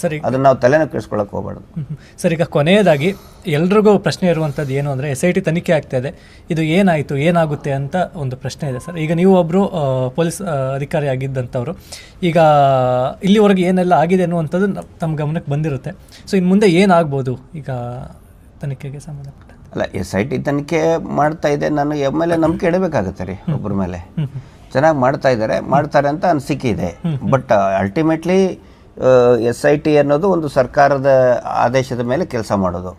ಸರಿ ಅದನ್ನ ನಾವು ತಲೆನೂ ಕೆಡಿಸ್ಕೊಳಕ್ಕೆ ಹೋಗ್ಬಾರ್ದು. ಸರ್ ಈಗ ಕೊನೆಯದಾಗಿ ಎಲ್ರಿಗೂ ಪ್ರಶ್ನೆ ಇರುವಂಥದ್ದು ಏನು ಅಂದರೆ ಎಸ್ ಐ ಟಿ ತನಿಖೆ ಆಗ್ತಾ ಇದೆ. ಇದು ಏನಾಯಿತು ಏನಾಗುತ್ತೆ ಅಂತ ಒಂದು ಪ್ರಶ್ನೆ ಇದೆ ಸರ್. ಈಗ ನೀವು ಒಬ್ಬರು ಪೊಲೀಸ್ ಅಧಿಕಾರಿ ಆಗಿದ್ದಂಥವ್ರು ಈಗ ಇಲ್ಲಿವರೆಗೆ ಏನೆಲ್ಲ ಆಗಿದೆ ಅನ್ನುವಂಥದ್ದು ತಮ್ಮ ಗಮನಕ್ಕೆ ಬಂದಿರುತ್ತೆ. ಸೊ ಇನ್ನು ಮುಂದೆ ಏನಾಗ್ಬೋದು ಈಗ ತನಿಖೆಗೆ ಸಂಬಂಧಪಟ್ಟ? ಅಲ್ಲ ಎಸ್ ಐ ಟಿ ತನಿಖೆ ಮಾಡ್ತಾ ಇದೆ ನಾನು ಎಂ ಮೇಲೆ ನಂಬಿಕೆ ಇಡಬೇಕಾಗತ್ತೆ ರೀ ಒಬ್ಬರ ಮೇಲೆ. ಚೆನ್ನಾಗಿ ಮಾಡ್ತಾ ಇದ್ದಾರೆ ಮಾಡ್ತಾರೆ ಅಂತ ಅನಿಸಿಕೆ ಇದೆ. But ultimately S I T ಅನ್ನೋದು ಒಂದು ಸರ್ಕಾರದ ಆದೇಶದ ಮೇಲೆ ಕೆಲಸ ಮಾಡೋದು.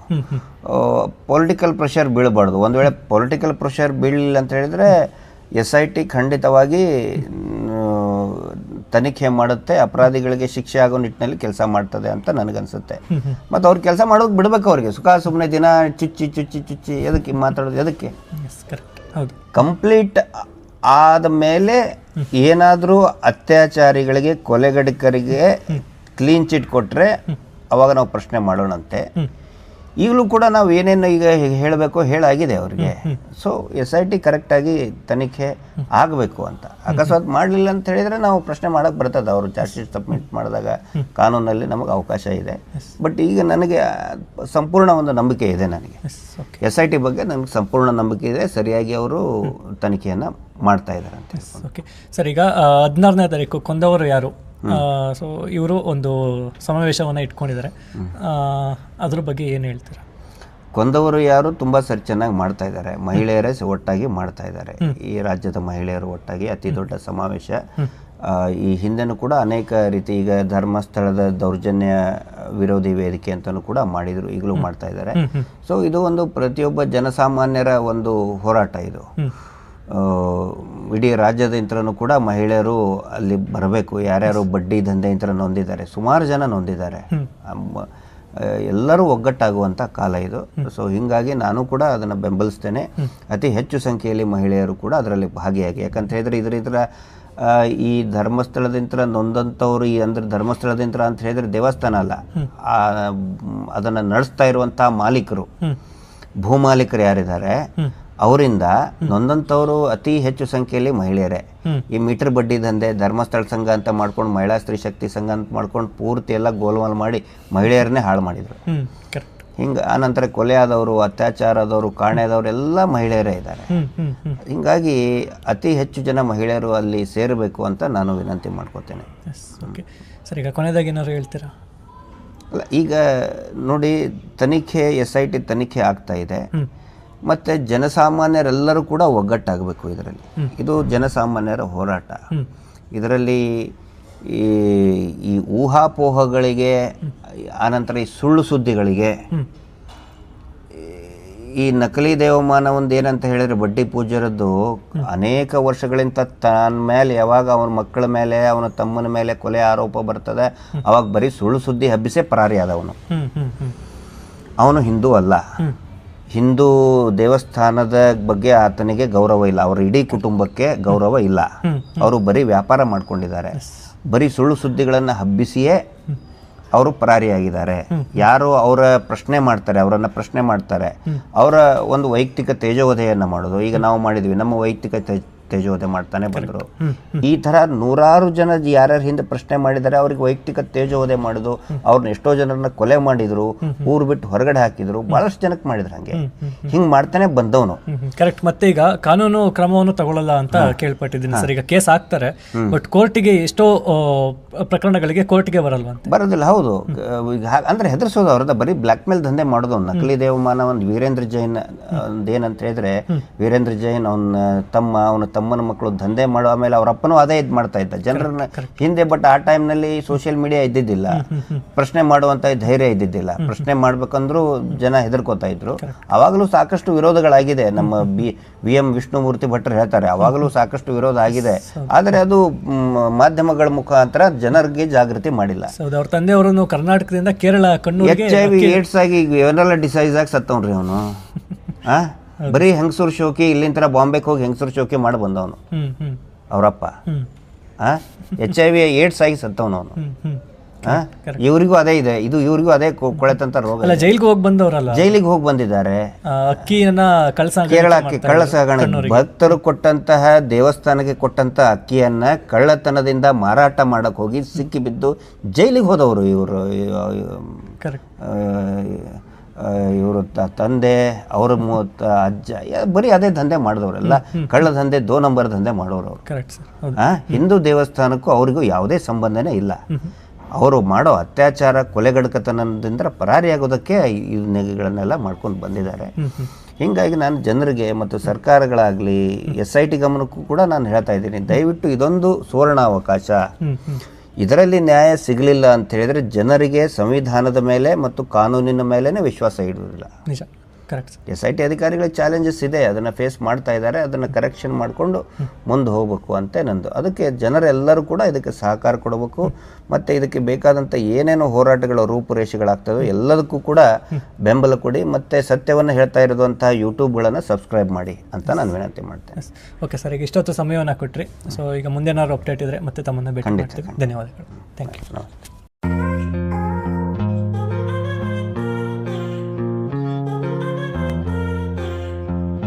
ಪೊಲಿಟಿಕಲ್ ಪ್ರೆಷರ್ ಬೀಳಬಾರ್ದು. ಒಂದು ವೇಳೆ ಪೊಲಿಟಿಕಲ್ ಪ್ರೆಷರ್ ಬೀಳಲಿಲ್ಲ ಅಂತ ಹೇಳಿದ್ರೆ ಎಸ್ ಐ ಟಿ ಖಂಡಿತವಾಗಿ ತನಿಖೆ ಮಾಡುತ್ತೆ ಅಪರಾಧಿಗಳಿಗೆ ಶಿಕ್ಷೆ ಆಗೋ ನಿಟ್ಟಿನಲ್ಲಿ ಕೆಲಸ ಮಾಡ್ತದೆ ಅಂತ ನನಗನ್ಸುತ್ತೆ. ಮತ್ತು ಅವ್ರು ಕೆಲಸ ಮಾಡೋದು ಬಿಡ್ಬೇಕು ಅವ್ರಿಗೆ. ಸುಖ ಸುಮ್ಮನೆ ದಿನ ಚುಚ್ಚಿ ಚುಚ್ಚಿ ಚುಚ್ಚಿ ಎದಕ್ಕೆ ಮಾತಾಡೋದು ಎದಕ್ಕೆ? ಕಂಪ್ಲೀಟ್ ಆದ ಮೇಲೆ ಏನಾದರೂ ಅತ್ಯಾಚಾರಿಗಳಿಗೆ ಕೊಲೆಗಡಿಕರಿಗೆ ಕ್ಲೀನ್ ಚಿಟ್ ಕೊಟ್ಟರೆ ಅವಾಗ ನಾವು ಪ್ರಶ್ನೆ ಮಾಡೋಣಂತೆ. ಈಗಲೂ ಕೂಡ ನಾವು ಏನೇನು ಈಗ ಹೇಳಬೇಕು ಹೇಳಾಗಿದೆ ಅವರಿಗೆ. ಸೊ ಎಸ್ ಐ ಟಿ ಕರೆಕ್ಟಾಗಿ ತನಿಖೆ ಆಗಬೇಕು ಅಂತ. ಅಕಸ್ಮಾತ್ ಮಾಡಲಿಲ್ಲ ಅಂತ ಹೇಳಿದರೆ ನಾವು ಪ್ರಶ್ನೆ ಮಾಡೋಕ್ಕೆ ಬರ್ತದೆ. ಅವರು ಚಾರ್ಜ್ ಶೀಟ್ ಸಬ್ಮಿಟ್ ಮಾಡಿದಾಗ ಕಾನೂನಲ್ಲಿ ನಮಗೆ ಅವಕಾಶ ಇದೆ. ಬಟ್ ಈಗ ನನಗೆ ಸಂಪೂರ್ಣ ಒಂದು ನಂಬಿಕೆ ಇದೆ ನನಗೆ. ಎಸ್ ಎಸ್ ಐ ಟಿ ಬಗ್ಗೆ ನನಗೆ ಸಂಪೂರ್ಣ ನಂಬಿಕೆ ಇದೆ. ಸರಿಯಾಗಿ ಅವರು ತನಿಖೆಯನ್ನು ಮಾಡ್ತಾ ಇದ್ದಾರೆ ಅಂತ ಓಕೆ ಸರ್ ಈಗ ಹದಿನಾರನೇ ತಾರೀಕು ಕೊಂದವರು ಯಾರು? ಸೊ ಇವರು ಒಂದು ಸಮಾವೇಶವನ್ನು ಇಟ್ಕೊಂಡಿದ್ದಾರೆ. ಅದ್ರ ಬಗ್ಗೆ ಏನು ಹೇಳ್ತೀರಾ? ಕೊಂದವರು ಯಾರು ತುಂಬ ಸರಿ ಚೆನ್ನಾಗಿ ಮಾಡ್ತಾ ಇದ್ದಾರೆ. ಮಹಿಳೆಯರೇ ಒಟ್ಟಾಗಿ ಮಾಡ್ತಾ ಇದ್ದಾರೆ. ಈ ರಾಜ್ಯದ ಮಹಿಳೆಯರು ಒಟ್ಟಾಗಿ ಅತಿ ದೊಡ್ಡ ಸಮಾವೇಶ. ಈ ಹಿಂದೆನೂ ಕೂಡ ಅನೇಕ ರೀತಿ ಈಗ ಧರ್ಮಸ್ಥಳದ ದೌರ್ಜನ್ಯ ವಿರೋಧಿ ವೇದಿಕೆ ಅಂತಲೂ ಕೂಡ ಮಾಡಿದ್ರು ಈಗಲೂ ಮಾಡ್ತಾ ಇದ್ದಾರೆ. ಸೊ ಇದು ಒಂದು ಪ್ರತಿಯೊಬ್ಬ ಜನಸಾಮಾನ್ಯರ ಒಂದು ಹೋರಾಟ ಇದು. ಇಡೀ ರಾಜ್ಯದಿಂತಲೂ ಕೂಡ ಮಹಿಳೆಯರು ಅಲ್ಲಿ ಬರಬೇಕು. ಯಾರ್ಯಾರು ಬಡ್ಡಿ ದಂಧೆಯಿಂದ ನೊಂದಿದ್ದಾರೆ. ಸುಮಾರು ಜನ ನೊಂದಿದ್ದಾರೆ. ಎಲ್ಲರೂ ಒಗ್ಗಟ್ಟಾಗುವಂಥ ಕಾಲ ಇದು. ಸೊ ಹೀಗಾಗಿ ನಾನು ಕೂಡ ಅದನ್ನು ಬೆಂಬಲಿಸ್ತೇನೆ. ಅತಿ ಹೆಚ್ಚು ಸಂಖ್ಯೆಯಲ್ಲಿ ಮಹಿಳೆಯರು ಕೂಡ ಅದರಲ್ಲಿ ಭಾಗಿಯಾಗಿ. ಯಾಕಂತ ಹೇಳಿದ್ರೆ ಇದರ ಇದ್ರ ಈ ಧರ್ಮಸ್ಥಳದಿಂದ ನೊಂದಂಥವ್ರು ಈ ಅಂದ್ರೆ ಧರ್ಮಸ್ಥಳದಿಂದ ಅಂತ ಹೇಳಿದ್ರೆ ದೇವಸ್ಥಾನ ಅಲ್ಲ. ಅದನ್ನು ನಡೆಸ್ತಾ ಇರುವಂಥ ಮಾಲೀಕರು. ಭೂಮಾಲೀಕರು ಯಾರಿದ್ದಾರೆ? ಅವರಿಂದ ನೊಂದಂಥವರು ಅತಿ ಹೆಚ್ಚು ಸಂಖ್ಯೆಯಲ್ಲಿ ಮಹಿಳೆಯರೇ. ಈ ಮೀಟರ್ ಬಡ್ಡಿ ದಂಧೆ ಧರ್ಮಸ್ಥಳ ಸಂಘ ಅಂತ ಮಾಡ್ಕೊಂಡು ಮಹಿಳಾ ಸ್ತ್ರೀ ಶಕ್ತಿ ಸಂಘ ಅಂತ ಮಾಡ್ಕೊಂಡು ಪೂರ್ತಿ ಎಲ್ಲ ಗೋಲ್ಮಾಲ್ ಮಾಡಿ ಮಹಿಳೆಯರನ್ನೇ ಹಾಳು ಮಾಡಿದರು. ಹಿಂಗೆ ಆನಂತರ ಕೊಲೆ ಆದವರು ಅತ್ಯಾಚಾರದವರು ಕಾಣೆಯಾದವರು ಎಲ್ಲ ಮಹಿಳೆಯರೇ ಇದ್ದಾರೆ. ಹಿಂಗಾಗಿ ಅತಿ ಹೆಚ್ಚು ಜನ ಮಹಿಳೆಯರು ಅಲ್ಲಿ ಸೇರಬೇಕು ಅಂತ ನಾನು ವಿನಂತಿ ಮಾಡ್ಕೋತೇನೆ. ಸರ್ ಈಗ ಕೊನೆಯದಾಗಿ ಏನಾದ್ರು ಹೇಳ್ತೀರಾ? ಅಲ್ಲ ಈಗ ನೋಡಿ ತನಿಖೆ ಎಸ್ ಐ ಟಿ ತನಿಖೆ ಆಗ್ತಾ ಇದೆ. ಮತ್ತು ಜನಸಾಮಾನ್ಯರೆಲ್ಲರೂ ಕೂಡ ಒಗ್ಗಟ್ಟಾಗಬೇಕು ಇದರಲ್ಲಿ. ಇದು ಜನಸಾಮಾನ್ಯರ ಹೋರಾಟ. ಇದರಲ್ಲಿ ಈ ಈ ಊಹಾಪೋಹಗಳಿಗೆ ಆನಂತರ ಈ ಸುಳ್ಳು ಸುದ್ದಿಗಳಿಗೆ ಈ ನಕಲಿ ದೇವಮಾನ ಒಂದು ಏನಂತ ಹೇಳಿದ್ರೆ ಬಡ್ಡಿ ಪೂಜ್ಯರದ್ದು ಅನೇಕ ವರ್ಷಗಳಿಂದ ತನ್ನ ಮೇಲೆ ಯಾವಾಗ ಅವನ ಮಕ್ಕಳ ಮೇಲೆ ಅವನ ತಮ್ಮನ ಮೇಲೆ ಕೊಲೆ ಆರೋಪ ಬರ್ತದೆ ಅವಾಗ ಬರೀ ಸುಳ್ಳು ಸುದ್ದಿ ಹಬ್ಬಿಸೇ ಪರಾರಿ ಆದವನು ಅವನು ಹಿಂದೂ ಅಲ್ಲ. ಹಿಂದೂ ದೇವಸ್ಥಾನದ ಬಗ್ಗೆ ಆತನಿಗೆ ಗೌರವ ಇಲ್ಲ. ಅವರ ಇಡೀ ಕುಟುಂಬಕ್ಕೆ ಗೌರವ ಇಲ್ಲ. ಅವರು ಬರೀ ವ್ಯಾಪಾರ ಮಾಡ್ಕೊಂಡಿದ್ದಾರೆ. ಬರೀ ಸುಳ್ಳು ಸುದ್ದಿಗಳನ್ನು ಹಬ್ಬಿಸಿಯೇ ಅವರು ಪರಾರಿಯಾಗಿದ್ದಾರೆ. ಯಾರು ಅವರ ಪ್ರಶ್ನೆ ಮಾಡ್ತಾರೆ ಅವರನ್ನ ಪ್ರಶ್ನೆ ಮಾಡ್ತಾರೆ. ಅವರ ಒಂದು ವೈಯಕ್ತಿಕ ತೇಜೋವಧೆಯನ್ನು ಮಾಡೋದು. ಈಗ ನಾವು ಮಾಡಿದ್ವಿ. ನಮ್ಮ ವೈಯಕ್ತಿಕ ತೇಜೋವಧೆ ಮಾಡ್ತಾನೆ ಬಂದರು. ಈ ಥರ ನೂರಾರು ಜನ ಯಾರ್ಯಾರ ಹಿಂದೆ ಪ್ರಶ್ನೆ ಮಾಡಿದ್ದಾರೆ. ಅವ್ರಿಗೆ ವೈಯಕ್ತಿಕ ತೇಜೋವಧೆ ಮಾಡೋದು ಅವ್ರನ್ನ ಎಷ್ಟೋ ಜನರನ್ನ ಕೊಲೆ ಮಾಡಿದ್ರು ಊರು ಬಿಟ್ಟು ಹೊರಗಡೆ ಹಾಕಿದ್ರು ಬಹಳಷ್ಟು ಜನಕ್ಕೆ ಮಾಡಿದ್ರು ಹಂಗೆ. ಹಿಂಗೆ ಮಾಡ್ತಾನೆ ಬಂದವನು. ಕರೆಕ್ಟ್ ಮತ್ತೆ ಈಗ ಕಾನೂನು ಕ್ರಮವನ್ನು ತಗೊಳ್ಳಲ್ಲ ಅಂತ ಕೇಳ್ಪಟ್ಟಿದ್ದೀನಿ ಸರ್. ಈಗ ಕೇಸ್ ಆಗ್ತಾರೆ ಬಟ್ ಕೋರ್ಟಿಗೆ ಎಷ್ಟೋ ಪ್ರಕರಣಗಳಿಗೆ ಕೋರ್ಟ್ಗೆ ಬರಲ್ವಾ ಅಂತ? ಬರೋದಿಲ್ಲ ಹೌದು. ಈಗ ಅಂದ್ರೆ ಹೆದರ್ಸೋದು ಅವ್ರದ ಬರೀ ಬ್ಲಾಕ್ ಮೇಲ್ ದಂಧೆ ಮಾಡೋದು. ನಕಲಿ ದೇವಮಾನ ಒಂದು ವೀರೇಂದ್ರ ಜೈನ್ ಏನಂತ ಹೇಳಿದ್ರೆ ವೀರೇಂದ್ರ ಜೈನ್ ಅವನ ತಮ್ಮ ಅವನ ತಮ್ಮನ ಮಕ್ಕಳು ದಂಧೆ ಮಾಡೋ ಆಮೇಲೆ ಅವ್ರ ಅಪ್ಪನೂ ಅದೇ ಇದು ಮಾಡ್ತಾ ಇದ್ದ. ಜನರನ್ನ ಹಿಂದೆ ಬಟ್ ಆ ಟೈಮ್ನಲ್ಲಿ ಸೋಷಿಯಲ್ ಮೀಡಿಯಾ ಇದ್ದಿದ್ದಿಲ್ಲ. ಪ್ರಶ್ನೆ ಮಾಡುವಂತ ಧೈರ್ಯ ಇದ್ದಿದ್ದಿಲ್ಲ. ಪ್ರಶ್ನೆ ಮಾಡ್ಬೇಕಂದ್ರೂ ಜನ ಹೆದರ್ಕೋತಾ ಇದ್ರು. ಅವಾಗಲೂ ಸಾಕಷ್ಟು ವಿರೋಧಗಳಾಗಿದೆ. ನಮ್ಮ ಬಿ ವಿ ಎಂ ವಿಷ್ಣುಮೂರ್ತಿ ಭಟ್ರು ಹೇಳ್ತಾರೆ ಅವಾಗಲೂ ಸಾಕಷ್ಟು ವಿರೋಧ ಆಗಿದೆ. ಆದರೆ ಅದು ಮಾಧ್ಯಮಗಳ ಮುಖಾಂತರ ಜನರಿಗೆ ಜಾಗೃತಿ ಮಾಡಿಲ್ಲ. ಅವ್ರ ತಂದೆಯವರನ್ನು ಕರ್ನಾಟಕದಿಂದ ಕೇರಳ ಕಣ್ಣು ಎಚ್ ಐ ವಿ ಏಡ್ಸ್ ಆಗಿ ಇವನ್ನೆಲ್ಲ ಡಿಸೈಸ್ ಆಗಿ ಸತ್ತವ್ರಿ ಅವನು? <laughs> ಆ? ಬರೀ ಹೆಂಗಸೂರು ಶೋಕಿ ಇಲ್ಲಿಂದ ಬಾಂಬೆಗೆ ಹೋಗಿ ಹೆಂಗಸೂರು ಶೋಕಿ ಮಾಡಿ ಬಂದವನು. ಅವರಪ್ಪ. ಎಚ್ ಐ ವಿ ಏಡ್ಸ್ ಆಗಿ ಸತ್ತವನು ಅವನು. ಇವರಿಗೂ ಅದೇ ಇದೆ. ಇದು ಇವರಿಗೂ ಅದೇ ಕೊಳೆತಂತ ರೋಗ ಜೈಲಿಗೆ ಹೋಗಿ ಬಂದವರಲ್ಲ? ಜೈಲಿಗೆ ಹೋಗಿ ಬಂದಿದ್ದಾರೆ. ಅಕ್ಕಿಯನ್ನ ಕೇರಳಕ್ಕೆ ಕಳ್ಳ ಸಾಗಣೆ ಭಕ್ತರು ಕೊಟ್ಟಂತಹ ದೇವಸ್ಥಾನಕ್ಕೆ ಕೊಟ್ಟಂತ ಅಕ್ಕಿಯನ್ನ ಕಳ್ಳತನದಿಂದ ಮಾರಾಟ ಮಾಡಕ್ ಹೋಗಿ ಸಿಕ್ಕಿ ಬಿದ್ದು ಜೈಲಿಗೆ ಹೋದವರು ಇವರು ಇವರು ತಂದೆ ಅವ್ರ ಮೂವತ್ತ ಅಜ್ಜ ಬರೀ ಅದೇ ದಂಧೆ ಮಾಡಿದವರೆಲ್ಲ. ಕಳ್ಳ ದಂಧೆ ದೋ ನಂಬರ್ ದಂಧೆ ಮಾಡೋರು ಅವರು. ಹೌದು. ದೇವಸ್ಥಾನಕ್ಕೂ ಅವರಿಗೂ ಯಾವುದೇ ಸಂಬಂಧನೇ ಇಲ್ಲ. ಅವರು ಮಾಡೋ ಅತ್ಯಾಚಾರ ಕೊಲೆಗಡ್ಕತನದಿಂದ ಪರಾರಿಯಾಗೋದಕ್ಕೆ ನೆಗೆಗಳನ್ನೆಲ್ಲ ಮಾಡ್ಕೊಂಡು ಬಂದಿದ್ದಾರೆ. ಹೀಗಾಗಿ ನಾನು ಜನರಿಗೆ ಮತ್ತು ಸರ್ಕಾರಗಳಾಗಲಿ ಎಸ್ ಐ ಟಿ ಗಮನಕ್ಕೂ ಕೂಡ ನಾನು ಹೇಳ್ತಾ ಇದ್ದೀನಿ ದಯವಿಟ್ಟು ಇದೊಂದು ಸುವರ್ಣ ಅವಕಾಶ ಇದರಲ್ಲಿ ನ್ಯಾಯ ಸಿಗಲಿಲ್ಲ ಅಂತ ಹೇಳಿದರೆ ಜನರಿಗೆ ಸಂವಿಧಾನದ ಮೇಲೆ ಮತ್ತು ಕಾನೂನಿನ ಮೇಲೇ ವಿಶ್ವಾಸ ಇಡುವುದಿಲ್ಲ. ನಿಜ. ಕರೆಕ್ಟ್ ಎಸ್ ಐ ಟಿ ಅಧಿಕಾರಿಗಳ ಚಾಲೆಂಜಸ್ ಇದೆ. ಅದನ್ನು ಫೇಸ್ ಮಾಡ್ತಾ ಇದ್ದಾರೆ. ಅದನ್ನು ಕರೆಕ್ಷನ್ ಮಾಡಿಕೊಂಡು ಮುಂದೆ ಹೋಗಬೇಕು ಅಂತ ನಂದು. ಅದಕ್ಕೆ ಜನರೆಲ್ಲರೂ ಕೂಡ ಇದಕ್ಕೆ ಸಹಕಾರ ಕೊಡಬೇಕು. ಮತ್ತು ಇದಕ್ಕೆ ಬೇಕಾದಂಥ ಏನೇನು ಹೋರಾಟಗಳ ರೂಪುರೇಷೆಗಳಾಗ್ತದೋ ಎಲ್ಲದಕ್ಕೂ ಕೂಡ ಬೆಂಬಲ ಕೊಡಿ. ಮತ್ತು ಸತ್ಯವನ್ನು ಹೇಳ್ತಾ ಇರೋದಂತಹ ಯೂಟ್ಯೂಬ್ಗಳನ್ನು ಸಬ್ಸ್ಕ್ರೈಬ್ ಮಾಡಿ ಅಂತ ನಾನು ವಿನಂತಿ ಮಾಡ್ತೇನೆ. ಓಕೆ ಸರ್ ಈಗ ಇಷ್ಟೊತ್ತು ಸಮಯವನ್ನು ಕೊಟ್ಟರಿ ಸೊ ಈಗ ಮುಂದೇನಾದ್ರು ಅಪ್ಡೇಟ್ ಇದ್ದರೆ ಮತ್ತೆ ತಮ್ಮನ್ನು ಭೇಟಿ ಮಾಡ್ತೀವಿ. ಧನ್ಯವಾದಗಳು. Thank you